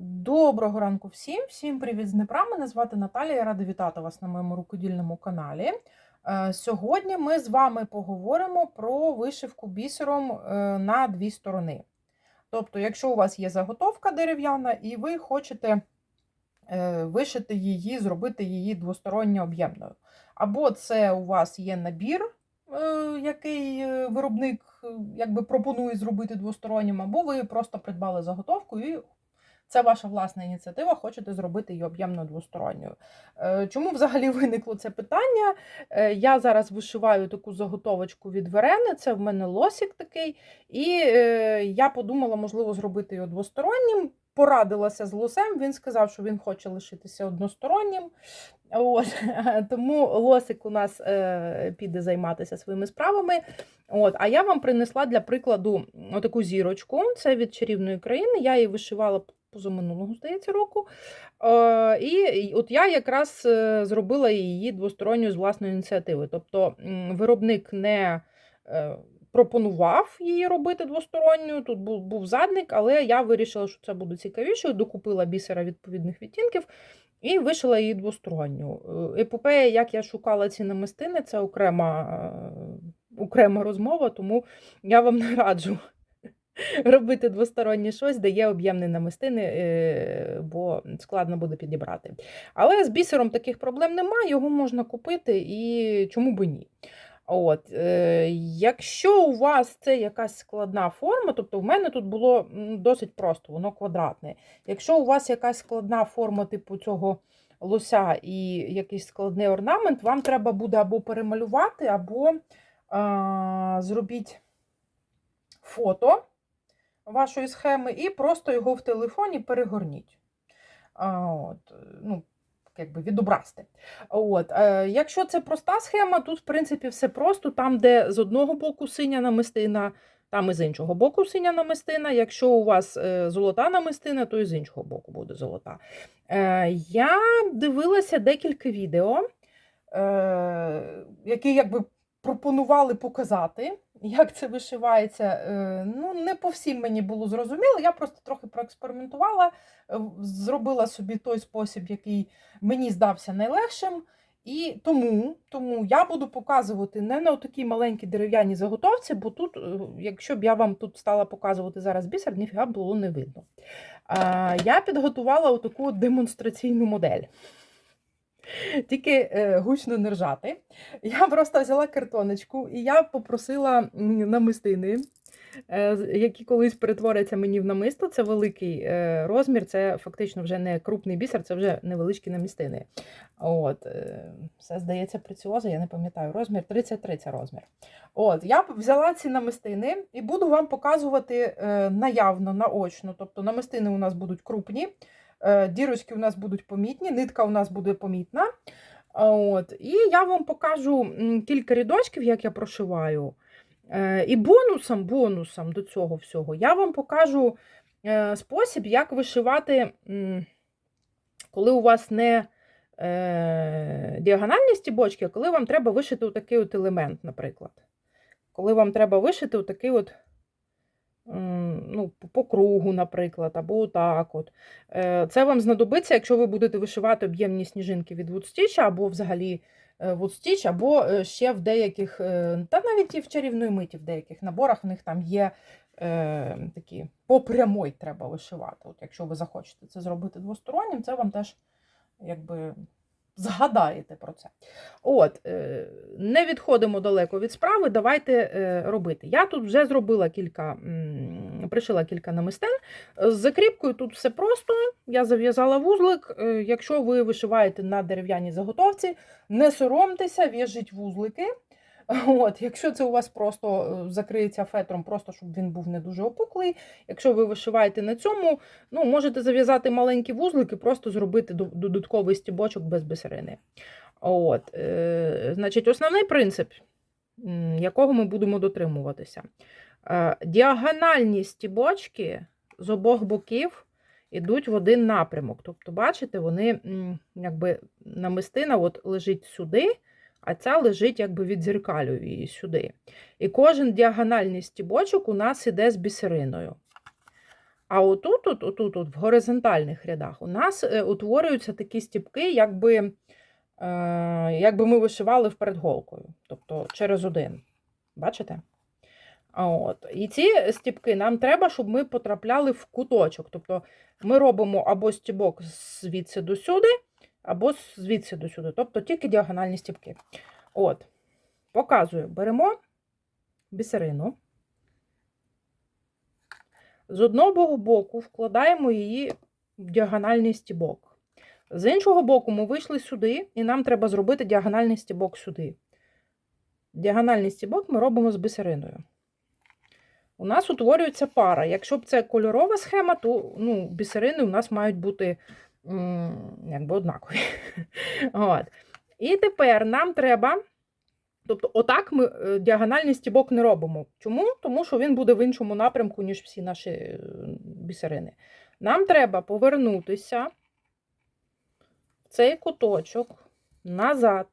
Доброго ранку всім! Всім привіт з Дніпра. Мене звати Наталія. Я рада вітати вас на моєму рукодільному каналі. Е, Сьогодні ми з вами поговоримо про вишивку бісером е, на дві сторони. Тобто, якщо у вас є заготовка дерев'яна і ви хочете е, вишити її, зробити її двосторонньо об'ємною. Або це у вас є набір, який виробник якби пропонує зробити двостороннім, або ви просто придбали заготовку і це ваша власна ініціатива, хочете зробити її об'ємно двосторонньою. Е, Чому взагалі виникло це питання? Е, Я зараз вишиваю таку заготовочку від Верени, це в мене лосик такий, і е, я подумала, можливо, зробити його двостороннім. Порадилася з лосем, він сказав, що він хоче лишитися одностороннім. От, тому лосик у нас е, піде займатися своїми справами. От, а я вам принесла для прикладу таку зірочку. Це від чарівної країни. Я її вишивала позаминулого, здається, року. Е, і от я якраз е, зробила її двосторонньою з власної ініціативи. Тобто виробник не е, пропонував її робити двосторонньою. Тут був, був задник, але я вирішила, що це буде цікавіше. Докупила бісера відповідних відтінків. І вишила її двосторонню. Епопея, як я шукала ці намистини, це окрема, окрема розмова, тому я вам не раджу робити двостороннє щось, де є об'ємні намистини, е, бо складно буде підібрати. Але з бісером таких проблем немає, його можна купити і чому би ні. От, е, Якщо у вас це якась складна форма, тобто в мене тут було досить просто, воно квадратне. Якщо у вас якась складна форма типу цього лося і якийсь складний орнамент, вам треба буде або перемалювати, або а, зробіть фото вашої схеми і просто його в телефоні перегорніть. А, от, ну, якби відобразити. От, е, якщо це проста схема, тут, в принципі, все просто. Там, де з одного боку синя намистина, там і з іншого боку синя намистина. Якщо у вас е, золота намистина, то і з іншого боку буде золота. Е, я дивилася декілька відео, е, які якби пропонували показати, як це вишивається. Е, ну, не по всім мені було зрозуміло. Я просто трохи проекспериментувала, е, зробила собі той спосіб, який мені здався найлегшим. І тому, тому я буду показувати не на такій маленькій дерев'яній заготовці, бо тут, е, якщо б я вам тут стала показувати зараз бісер, ніфіга було не видно. Я підготувала отаку демонстраційну модель. Тільки е, гучно не ржати. Я просто взяла картоночку і я попросила намистини, е, які колись перетворяться мені в намисто. Це великий е, розмір, це фактично вже не крупний бісер, це вже невеличкі намістини. От, Все здається преціоза, я не пам'ятаю розмір. 33 це розмір. От, я взяла ці намистини і буду вам показувати наявно, наочно. Тобто намистини у нас будуть крупні. Е, Дірочки у нас будуть помітні, нитка у нас буде помітна. От. І я вам покажу кілька рядочків, як я прошиваю. Е, І бонусом, бонусом до цього всього я вам покажу е, спосіб, як вишивати, коли у вас не діагональні стібочки, а коли вам треба вишити отакий от елемент, наприклад. Коли вам треба вишити отакий от ну, по- кругу, наприклад, або отак. От. Е, Це вам знадобиться, якщо ви будете вишивати об'ємні сніжинки від Woodstitch, або взагалі е, Woodstitch, або е, ще в деяких, та навіть і в чарівної миті, в деяких наборах в них там є е, такі по прямой треба вишивати. От Якщо ви захочете це зробити двостороннім, це вам теж якби згадаєте про це. От, е, не відходимо далеко від справи, давайте е, робити. Я тут вже зробила кілька, пришила кілька намистен. З закріпкою тут все просто. Я зав'язала вузлик. Е, Якщо ви вишиваєте на дерев'яній заготовці, не соромтеся, в'яжіть вузлики. От, якщо це у вас просто е, закриється фетром, просто щоб він був не дуже опуклий. Якщо ви вишиваєте на цьому, ну, можете зав'язати маленькі вузлики, просто зробити додатковий стібочок без бисерини. От, е, значить, основний принцип, якого ми будемо дотримуватися. Е, діагональні стібочки з обох боків йдуть в один напрямок. Тобто, бачите, вони якби намистина от лежить сюди, а ця лежить якби відзеркалює її сюди. І кожен діагональний стібочок у нас іде з бісериною. А отут, от, отут, от, в горизонтальних рядах у нас е, утворюються такі стіпки, якби, е, якби ми вишивали вперед голкою, тобто через один. Бачите? От. І ці стіпки нам треба, щоб ми потрапляли в куточок. Тобто ми робимо або стібок звідси до сюди, або звідси до сюди. Тобто тільки діагональні стіпки. От. Показую, беремо бісерину. З одного боку вкладаємо її в діагональний стібок. З іншого боку, ми вийшли сюди, і нам треба зробити діагональний стібок сюди. Діагональний стібок ми робимо з бісериною. У нас утворюється пара. Якщо б це кольорова схема, то ну, бісерини у нас мають бути якби однакові. От. І тепер нам треба. Тобто, отак ми е, діагональний стібок не робимо. Чому? Тому що він буде в іншому напрямку, ніж всі наші е, бісерини. Нам треба повернутися в цей куточок назад.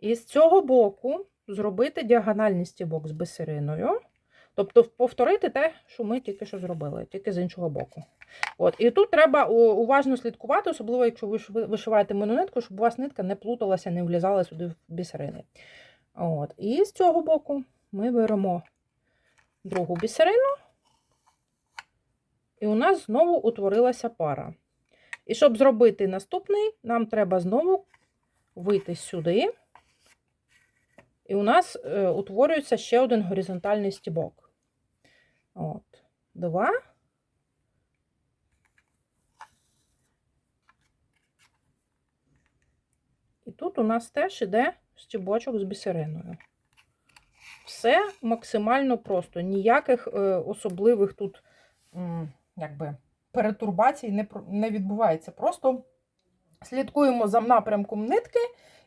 І з цього боку зробити діагональний стібок з бісериною. Тобто повторити те, що ми тільки що зробили, тільки з іншого боку. От. І тут треба уважно слідкувати, особливо, якщо ви вишиваєте мононитку, щоб у вас нитка не плуталася, не влізала сюди в бісерини. От. І з цього боку ми беремо другу бісерину, і у нас знову утворилася пара. І щоб зробити наступний, нам треба знову вийти сюди, і у нас е, утворюється ще один горизонтальний стібок. От, Два. Тут у нас теж іде стібочок з бісериною. Все максимально просто. Ніяких е, особливих тут якби, перетурбацій не, не відбувається. Просто слідкуємо за напрямком нитки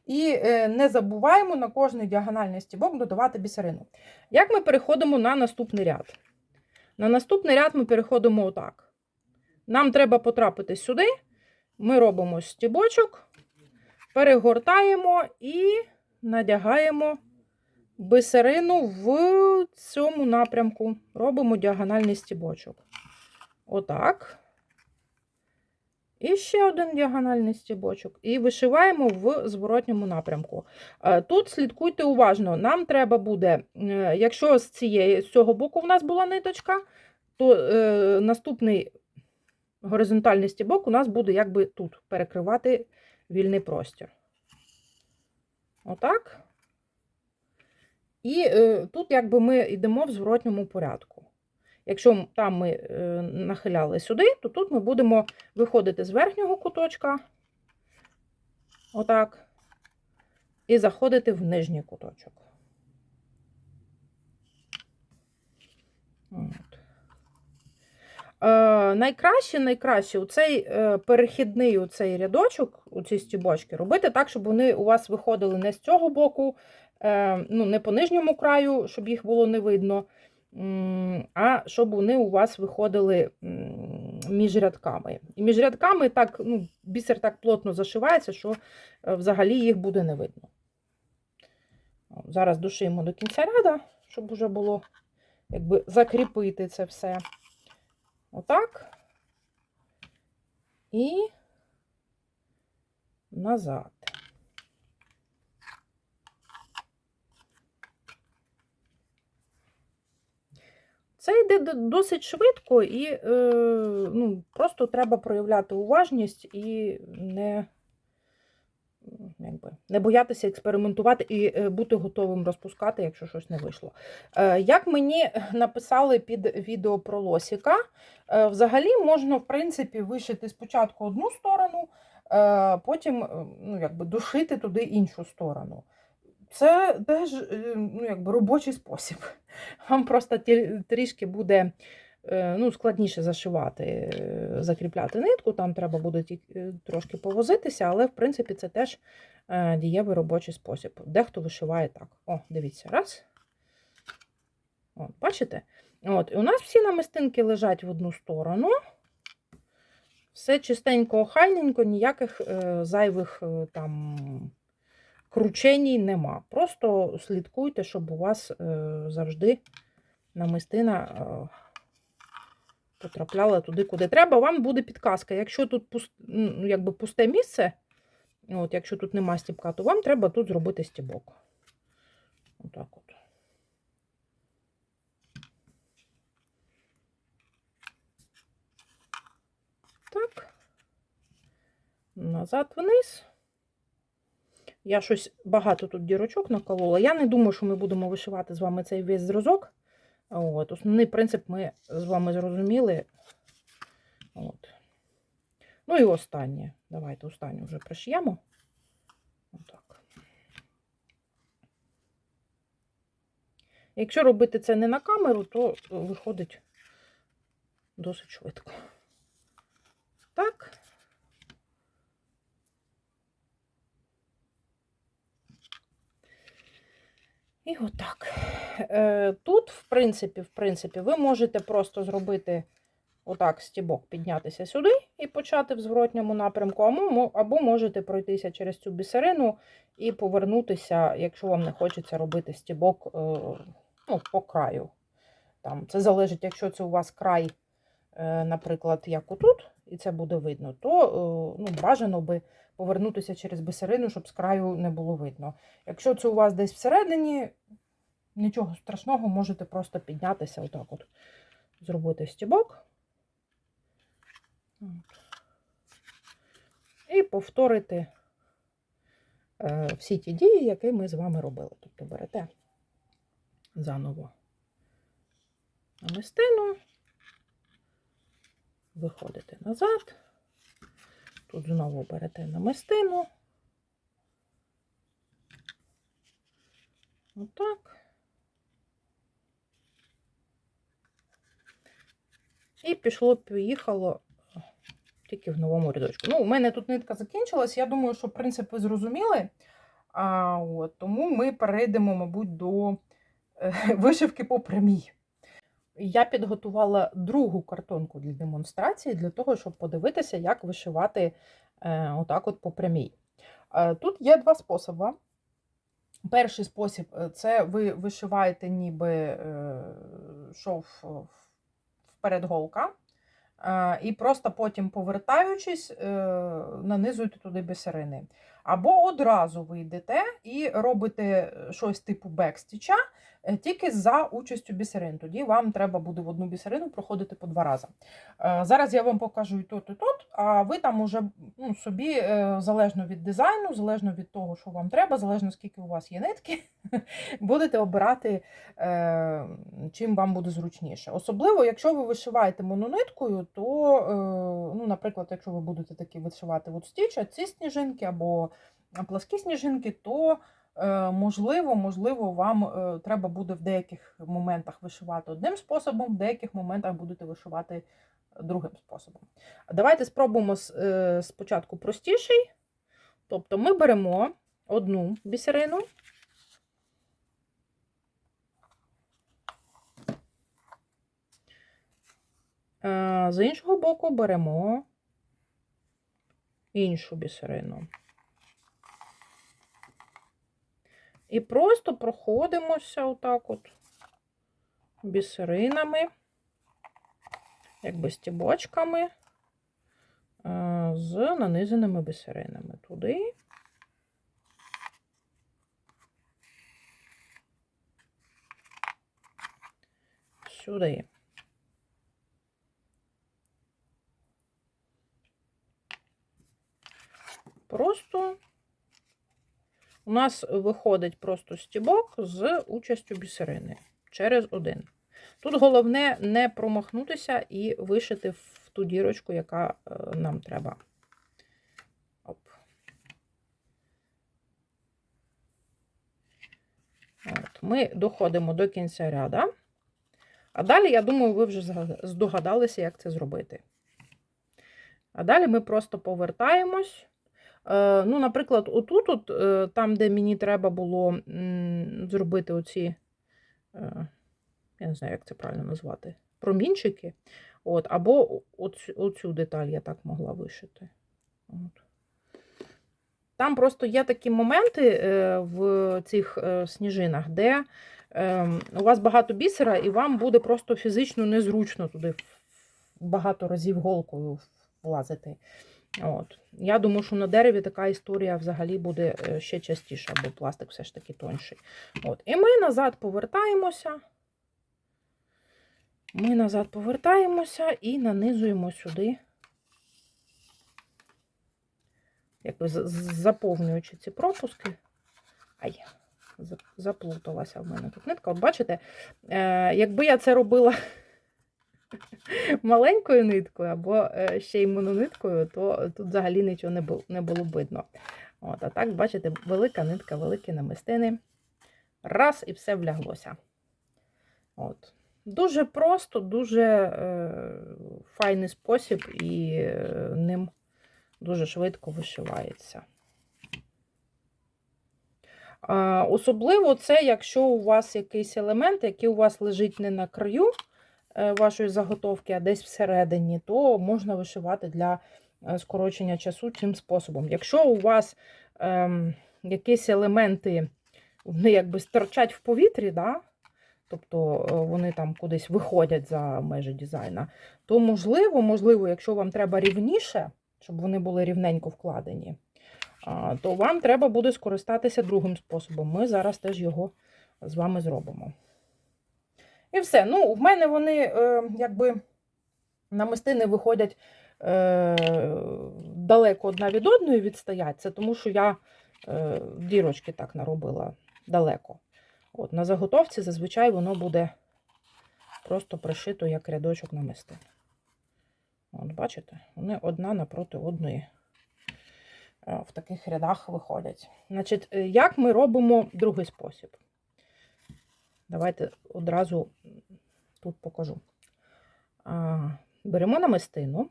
і е, не забуваємо на кожний діагональний стібок додавати бісерину. Як ми переходимо на наступний ряд? На наступний ряд ми переходимо отак. Нам треба потрапити сюди, ми робимо стібочок, перегортаємо і надягаємо бисерину в цьому напрямку. Робимо діагональний стібочок. Отак. І ще один діагональний стібочок. І вишиваємо в зворотньому напрямку. Е, тут слідкуйте уважно, нам треба буде, е, якщо з цієї, з цього боку в нас була ниточка, то е, наступний горизонтальний стібок у нас буде якби тут перекривати вільний простір. Отак. І е, тут якби ми йдемо в зворотньому порядку. Якщо там ми е, нахиляли сюди, то тут ми будемо виходити з верхнього куточка, отак, і заходити в нижній куточок. Е, найкраще, найкраще у цей е, перехідний у цей рядочок, у ці стібочки, робити так, щоб вони у вас виходили не з цього боку, е, ну, не по нижньому краю, щоб їх було не видно, а щоб вони у вас виходили між рядками. І між рядками так, ну, бісер так плотно зашивається, що взагалі їх буде не видно. Зараз душимо до кінця ряда, щоб вже було якби закріпити це все. Отак. І назад. Це йде досить швидко і е, ну, просто треба проявляти уважність і не якби, не боятися експериментувати і е, бути готовим розпускати, якщо щось не вийшло. Е, як мені написали під відео про лосіка, е, взагалі можна, в принципі, вишити спочатку одну сторону, потім ну, якби, дошити туди іншу сторону. Це теж ну, якби, робочий спосіб. Вам просто трішки буде ну, складніше зашивати, е, закріпляти нитку, там треба буде е, трошки повозитися, але, в принципі, це теж дієвий робочий спосіб. Дехто вишиває так. О, дивіться, раз. От, Бачите? От, І у нас всі намистинки лежать в одну сторону. Все чистенько, охайненько, ніяких е, зайвих е, там крученій нема. Просто слідкуйте, щоб у вас е, завжди намистина. Потрапляла туди, куди треба. Вам буде підказка. Якщо тут пуст, якби пусте місце, от, якщо тут нема стібка, то вам треба тут зробити стібок. Отак от. Так. Назад вниз. Я щось багато тут дірочок наколола. Я не думаю, що ми будемо вишивати з вами цей весь зразок. От, Основний принцип ми з вами зрозуміли. От. Ну і останнє. Давайте останнє вже приш'ємо. Отак. Якщо робити це не на камеру, то виходить досить швидко. Так. І отак. Е, Тут, в принципі, в принципі, ви можете просто зробити отак стібок, піднятися сюди і почати в зворотньому напрямку, або, можете пройтися через цю бісерину і повернутися, якщо вам не хочеться робити стібок е, ну, по краю. Там, Це залежить, якщо це у вас край, наприклад, як отут, і це буде видно, то е, ну, бажано би повернутися через бисерину, щоб з краю не було видно. Якщо це у вас десь всередині, нічого страшного, можете просто піднятися, отак от, зробити стібок. І повторити е, всі ті дії, які ми з вами робили. Тобто берете заново намистину, виходите назад. Тут знову берете намистину. Отак. І пішло, поїхало тільки в новому рядочку. Ну, у мене тут нитка закінчилась. Я думаю, що принцип ви зрозуміли. А, от, Тому ми перейдемо, мабуть, до е, вишивки по прямій. Я підготувала другу картонку для демонстрації, для того, щоб подивитися, як вишивати е, отак от по прямій. Е, тут є два способи. Перший спосіб е, це ви вишиваєте ніби шов вперед голка, і просто потім, повертаючись, нанизуєте туди бісерини. Або одразу ви йдете і робите щось типу бекстіча, тільки за участю бісерин. Тоді вам треба буде в одну бісерину проходити по два рази. Е, Зараз я вам покажу і тут, і тут, а ви там уже ну, собі, е, залежно від дизайну, залежно від того, що вам треба, залежно скільки у вас є нитки, будете обирати, е, чим вам буде зручніше. Особливо, якщо ви вишиваєте монониткою, то, ну, наприклад, якщо ви будете такі вишивати от стіча, ці сніжинки або пласкі сніжинки, то можливо, можливо, вам треба буде в деяких моментах вишивати одним способом, в деяких моментах будете вишивати другим способом. Давайте спробуємо спочатку простіший. Тобто ми беремо одну бісерину. З іншого боку беремо іншу бісерину. І просто проходимося отак от бісеринами, якби стібочками з нанизаними бісеринами туди. Сюди. Просто у нас виходить просто стібок з участю бісерини через один. Тут головне не промахнутися і вишити в ту дірочку, яка е, нам треба. Оп. От, Ми доходимо до кінця ряда. А далі, я думаю, ви вже здогадалися, як це зробити. А далі ми просто повертаємось. Е, ну, Наприклад, отут, от, е, там, де мені треба було зробити оці, е, я не знаю, як це правильно назвати, промінчики. От, Або оцю, оцю деталь я так могла вишити. От. Там просто є такі моменти в цих сніжинах, де ем, у вас багато бісера, і вам буде просто фізично незручно туди багато разів голкою влазити. От. Я думаю, що на дереві така історія взагалі буде е, ще частіша, бо пластик все ж таки тонший. От. І ми назад повертаємося. Ми назад повертаємося і нанизуємо сюди, якби заповнюючи ці пропуски. Ай, заплуталася в мене тут нитка. От бачите, е, якби я це робила маленькою ниткою або е, ще й монониткою, то тут взагалі нічого не було, не було видно. От, а так, бачите, велика нитка, великі намистини. Раз і все вляглося. От. Дуже просто, дуже е, файний спосіб, і е, ним дуже швидко вишивається. А, особливо це, якщо у вас якийсь елемент, який у вас лежить не на краю е, вашої заготовки, а десь всередині, то можна вишивати для е, скорочення часу цим способом. Якщо у вас ем, якісь елементи вони якби стирчать в повітрі, да? тобто е, вони там кудись виходять за межі дизайна, то можливо, можливо, якщо вам треба рівніше, щоб вони були рівненько вкладені, то вам треба буде скористатися другим способом. Ми зараз теж його з вами зробимо. І все. Ну, в мене вони е, якби намистини виходять е, далеко одна від одної відстоять. Це тому, що я е, дірочки так наробила далеко. От, На заготовці зазвичай воно буде просто пришито як рядочок намистин. От, бачите, вони одна напроти одної е, в таких рядах виходять. Значить, е, як ми робимо другий спосіб? Давайте одразу тут покажу. А, Беремо намистину.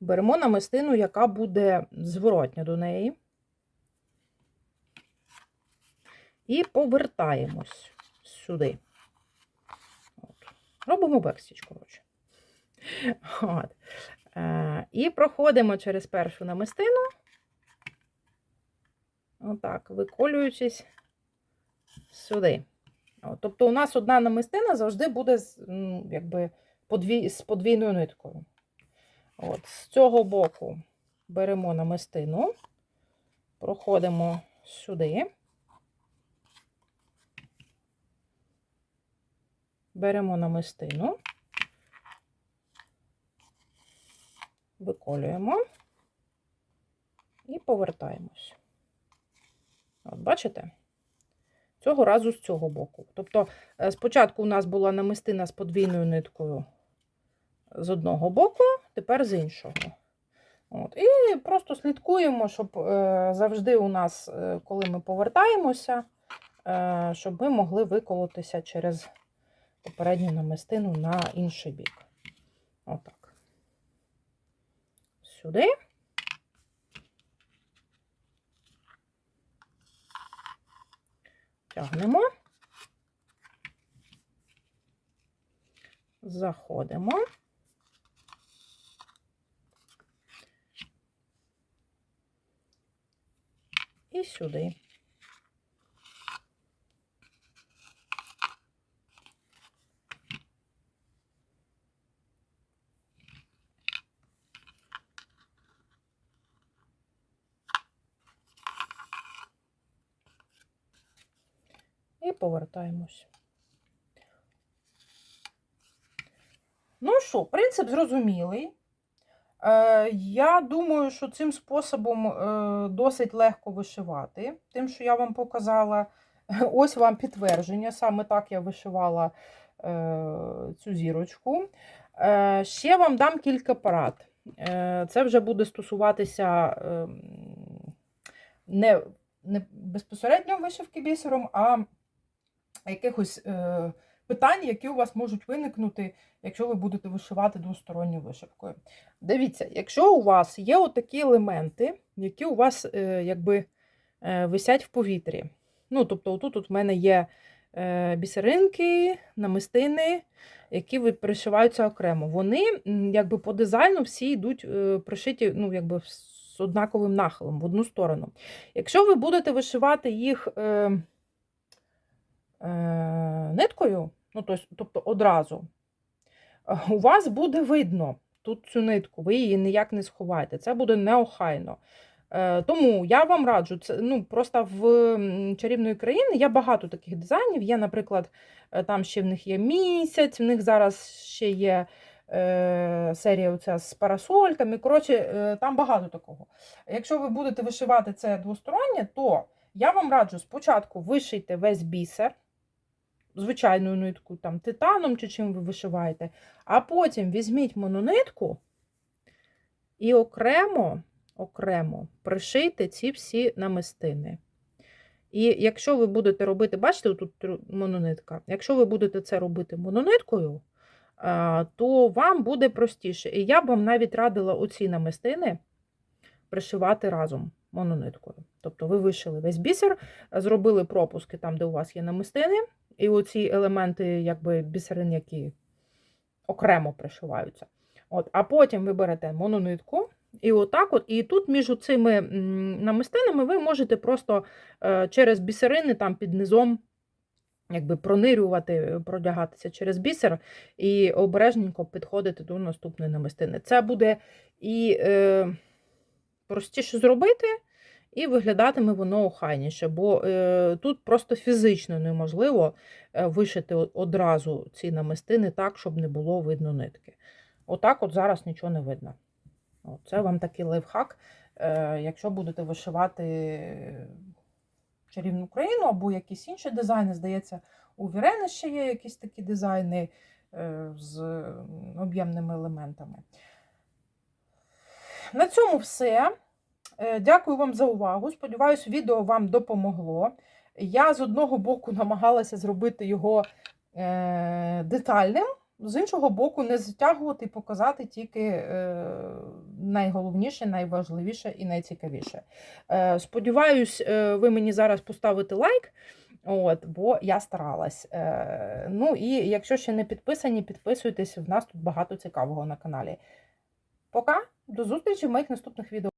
Беремо намистину, яка буде зворотня до неї. І повертаємось сюди. От. Робимо бекстіч, коротше. От. Е, і проходимо через першу намистину. Отак, виколюючись сюди. Тобто, у нас одна намистина завжди буде з, якби, подвій, з подвійною ниткою. От, з цього боку беремо намистину, проходимо сюди. Беремо намистину, виколюємо і повертаємось. От, бачите? Цього разу з цього боку. Тобто, е, спочатку у нас була намистина з подвійною ниткою з одного боку, тепер з іншого. От. І просто слідкуємо, щоб е, завжди у нас, е, коли ми повертаємося, щоб ми могли виколотися через попередню намистину на інший бік. Отак. Сюди. Тягнемо. Заходимо. І сюди. Повертаємось. Ну що, принцип зрозумілий. Е, я думаю, що цим способом е, досить легко вишивати. Тим, що я вам показала, ось вам підтвердження. Саме так я вишивала е, цю зірочку. Е, ще вам дам кілька порад. Е, це вже буде стосуватися е, не, не безпосередньо вишивки бісером, а якихось е, питань, які у вас можуть виникнути, якщо ви будете вишивати двосторонньою вишивкою. Дивіться, якщо у вас є отакі елементи, які у вас е, якби е, висять в повітрі. Ну, тобто, отут от в мене є е, бісеринки, намистини, які пришиваються окремо. Вони якби по дизайну всі йдуть е, пришиті ну, якби з однаковим нахилом в одну сторону. Якщо ви будете вишивати їх. Е, ниткою, ну, тобто одразу, е, у вас буде видно тут цю нитку, ви її ніяк не сховаєте. Це буде неохайно. Е, Тому я вам раджу, це ну просто в чарівної країни є багато таких дизайнів. Є, наприклад, е, там ще в них є місяць, в них зараз ще є е, серія оця з парасольками. Коротше, е, там багато такого. Якщо ви будете вишивати це двостороннє, то я вам раджу спочатку вишийте весь бісер. Звичайною ниткою, там, титаном чи чим ви вишиваєте, а потім візьміть мононитку і окремо окремо пришийте ці всі намистини. І якщо ви будете робити, бачите, тут мононитка, якщо ви будете це робити монониткою, то вам буде простіше. І я б вам навіть радила оці намистини пришивати разом монониткою. Тобто ви вишили весь бісер, зробили пропуски там, де у вас є намистини, і оці елементи, якби бісерин, які окремо пришиваються. От, а потім ви берете мононитку, і отак от, і тут між цими намистинами ви можете просто е, через бісерини там під низом якби пронирювати, е, продягатися через бісер і обережненько підходити до наступної намистини. Це буде і е, простіше зробити, і виглядатиме воно охайніше, бо е, тут просто фізично неможливо е, вишити одразу ці намистини так, щоб не було видно нитки. Отак от зараз нічого не видно. Це вам такий лайфхак, е, якщо будете вишивати чарівну країну або якісь інші дизайни. Здається, у Вірени ще є якісь такі дизайни е, з об'ємними елементами. На цьому все. Е, Дякую вам за увагу. Сподіваюсь, відео вам допомогло. Я з одного боку намагалася зробити його е, детальним, з іншого боку, не затягувати і показати тільки е, найголовніше, найважливіше і найцікавіше. Сподіваюсь, ви мені зараз поставите лайк. От, бо я старалась. Е, ну і якщо ще не підписані, підписуйтесь. В нас тут багато цікавого на каналі. Пока, до зустрічі в моїх наступних відео.